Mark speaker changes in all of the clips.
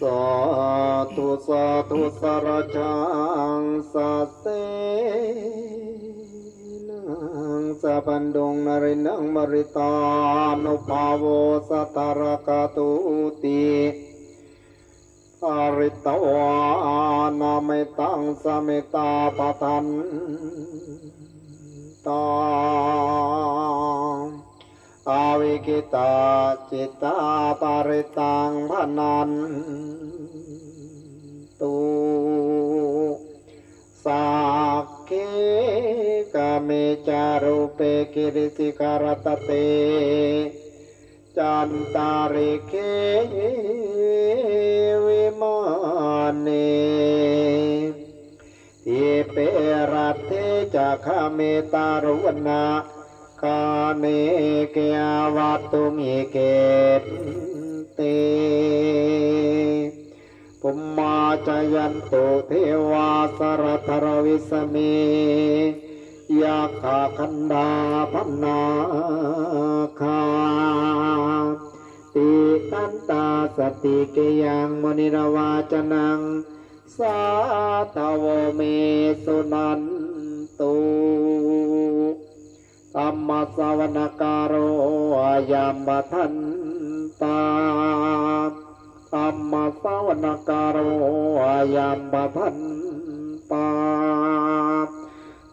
Speaker 1: สาธุสาธุสารจังสัสเสนังสัพพันดงนรินังมริตานุภาโวสัตตรกาตุติอาริตวานามิตังสมิตาปทันตา อาวิกิตาจิตตาปาริตังพนันตุสักเคกเมจารุเปกิริสิการตเต จันตาริเควิมาเนทิเปรัตเทจะขเมตารุวนา กาเนเกยวัตุมิเกตเตปุมมาจยันตุเทวาสรทรวิสเมยาคาคันดาพันนาคาติตันตาสติเกยังมณิรวาจนัง สาตวเมสุนันตุ ธรรมาสวนาการโอายามบทันตาธรรมาสวนาการโอายามบทันตา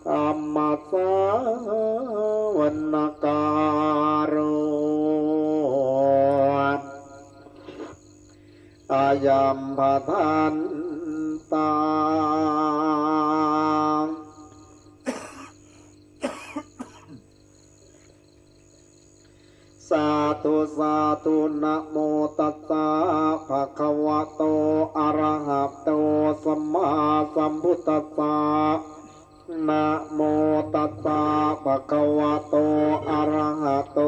Speaker 1: ธรรมาสวนาการโอายามบทันตา ตุสาธุนะโมตัสสะภะคะวะโตอะระหะโตสัมมาสัมพุทธัสสะนะโมตัสสะภะคะวะโตอะระหะโต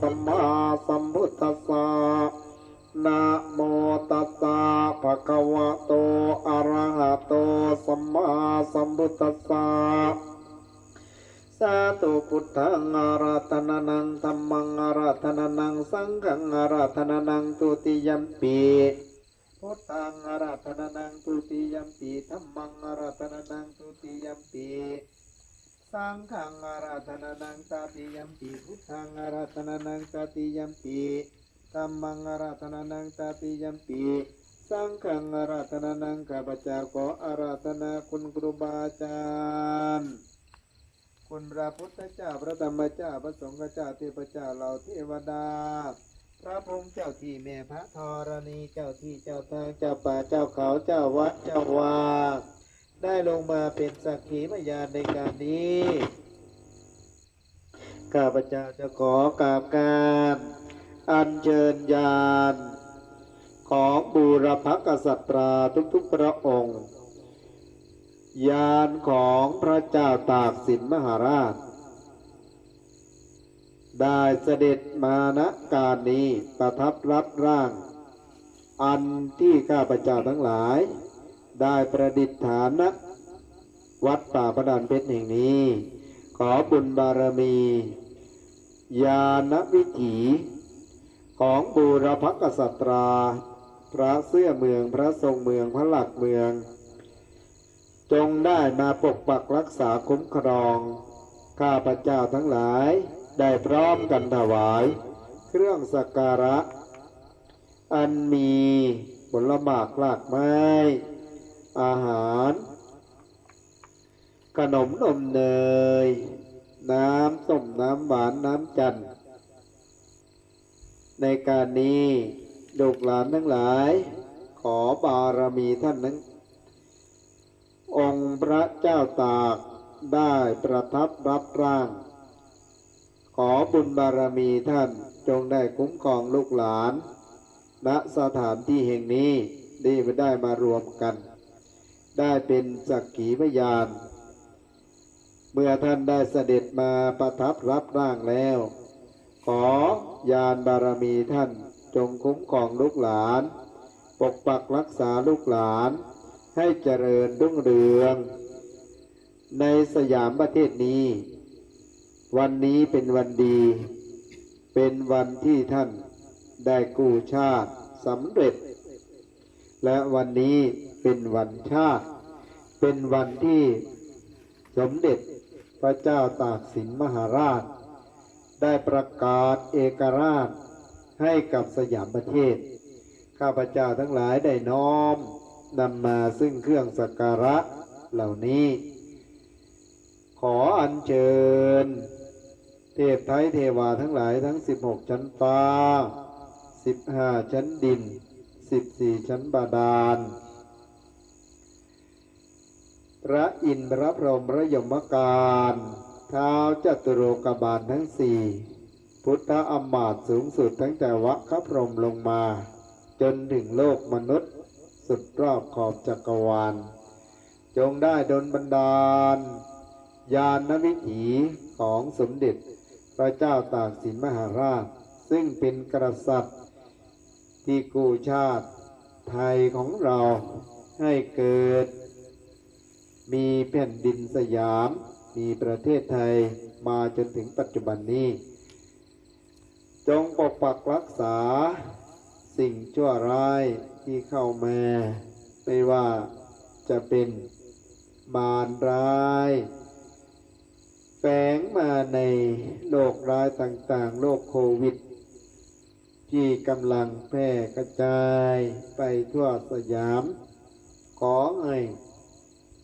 Speaker 1: สัมมาสัมพุทธัสสะนะโมตัสสะภะคะวะโตอะระหะโตสัมมาสัมพุทธัสสะาธุพุทธังอาราธนานังธรรมังอาราธนานังสังฆังอาราธนานังตุติยัมปีพุทธังอาราธนานังตุติยัมปีธรรมังอาราธนานังตุติยัมปีสังฆังอาราธนานังตติยัมปีพุทธังอาราธนานังตติยัมปีธรรมังอาราธนานังตติยัมปีสังฆังอาราธนานังข้าพเจ้าขออาราธนาคุณครูบาอาจารย์ คุณพระพุทธเจ้าพระธรรมเจ้าพระสงฆ์เจ้าเทพเจ้าเหล่าเทวดา พระพรหมเจ้าที่แม่พระธรณีเจ้าที่เจ้าทางเจ้าป่าเจ้าเขาเจ้าวัดเจ้าวาได้ลงมาเป็นสักขีพยานในการนี้ข้าพเจ้าจะขอกราบการอัญเชิญญาณของบูรพกษัตราทุกๆพระองค์ ยานของพระเจ้าตากสินมหาราช ได้เสด็จมาณการนี้ประทับรับร่าง อันที่ข้าพเจ้าทั้งหลาย ได้ประดิษฐานณวัดป่าประดานเพชรแห่งนี้ ขอบุญบารมีญาณวิถีของบูรพกษัตรา พระเสื้อเมืองพระทรงเมืองพระหลักเมือง จงได้มาปกปักรักษาคุ้มครอง ข้าพเจ้าทั้งหลาย ได้พร้อมกันถวาย เครื่องสักการะ อันมีผลหมากลากไม้ อาหาร ขนมนมเนย น้ำส้มน้ำหวานน้ำจันทร์ในการนี้ลูกหลานทั้งหลาย ขอบารมีท่านนั้น องค์พระเจ้าตากได้ประทับรับร่าง ขอบุญบารมีท่านจงได้คุ้มครองลูกหลานณสถานที่แห่งนี้ได้ไม่ได้มารวมกัน ได้เป็นสักขีพยาน เมื่อท่านได้เสด็จมาประทับรับร่างแล้ว ขอยานบารมีท่านจงคุ้มครองลูกหลาน ปกปักรักษาลูกหลาน ให้เจริญรุ่งเรือง ในสยามประเทศนี้ วันนี้เป็นวันดี เป็นวันที่ท่านได้กู้ชาติสำเร็จ และวันนี้เป็นวันชาติ เป็นวันที่สมเด็จพระเจ้าตากสินมหาราช ได้ประกาศเอกราชให้กับสยามประเทศ ข้าพเจ้าทั้งหลายได้น้อม นำมาซึ่งเครื่องสักการะเหล่านี้ ขออัญเชิญ เทพไทยเทวาทั้งหลายทั้ง 16 ชั้นฟ้า 15 ชั้นดิน 14 ชั้นบาดาล พระอินทร์พระพรหมพระยมการเท้าจตุโลกบาลทั้งสี่พุทธอมมาตสูงสุดตั้งแต่วัคพรหมลงมา จนถึงโลกมนุษย์ สุดรอบขอบจักรวาล จงได้ดลบันดาล ญาณวิถีของสมเด็จ พระเจ้าตากสินมหาราช ซึ่งเป็นกษัตริย์ ที่กู้ชาติไทยของเราให้เกิด มีแผ่นดินสยาม มีประเทศไทยมาจนถึงปัจจุบันนี้ จงปกปักรักษา สิ่งชั่วร้ายที่เข้ามา ไม่ว่าจะเป็นมารร้ายแฝงมาในโรคร้ายต่างๆ โรคโควิด ที่กำลังแพร่กระจายไปทั่วสยาม ขอให้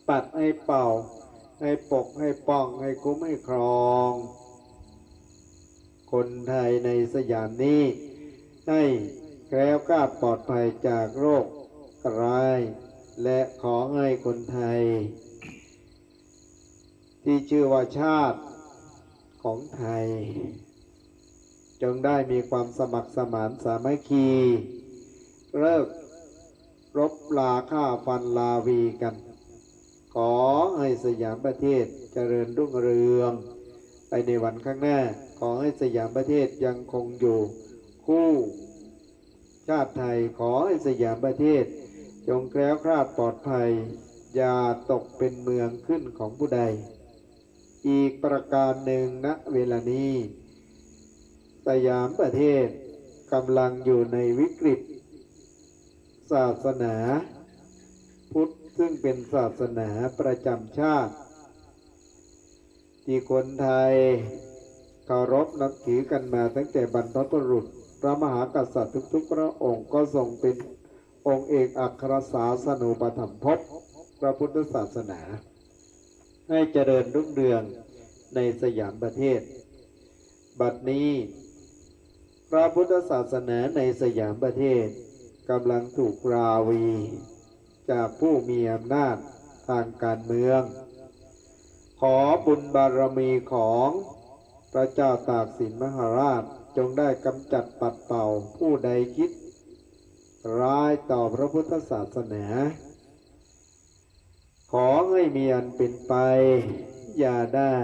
Speaker 1: ปัดให้เป่า ให้ปกให้ป้องให้คุ้มให้ครอง คนไทยในสยามนี้ ให้ แคล้วคลาปลอดภัยจากโรคร้าย และขอให้คนไทย ที่ชื่อว่าชาติของไทย จงได้มีความสมัครสมานสามัคคี เลิกรบลาฆ่าฟันลาวีกัน ขอให้สยามประเทศเจริญรุ่งเรือง ไปในวันข้างหน้า ขอให้สยามประเทศยังคงอยู่คู่ ชาติไทยขอให้สยามประเทศ จงแคล้วคลาดปลอดภัย อย่าตกเป็นเมืองขึ้นของผู้ใด อีกประการหนึ่งณเวลานี้ สยามประเทศกำลังอยู่ในวิกฤต ศาสนา พุทธซึ่งเป็นศาสนาประจำชาติ ที่คนไทยเคารพนับถือกันมาตั้งแต่บรรพบุรุษ พระมหากษัตริย์ทุกๆพระองค์ก็ทรงเป็นองค์เอกอัครสาสนูปถัมภพพระพุทธศาสนา ให้เจริญรุ่งเรืองในสยามประเทศ บัดนี้ พระพุทธศาสนาในสยามประเทศกำลังถูกราวี จากผู้มีอำนาจทางการเมือง ขอบุญบารมีของพระเจ้าตากสินมหาราช จงได้กำจัดปัดเป่าผู้ใดคิด ร้ายต่อพระพุทธศาสนา ขอให้มีอันเป็นไป อย่าได้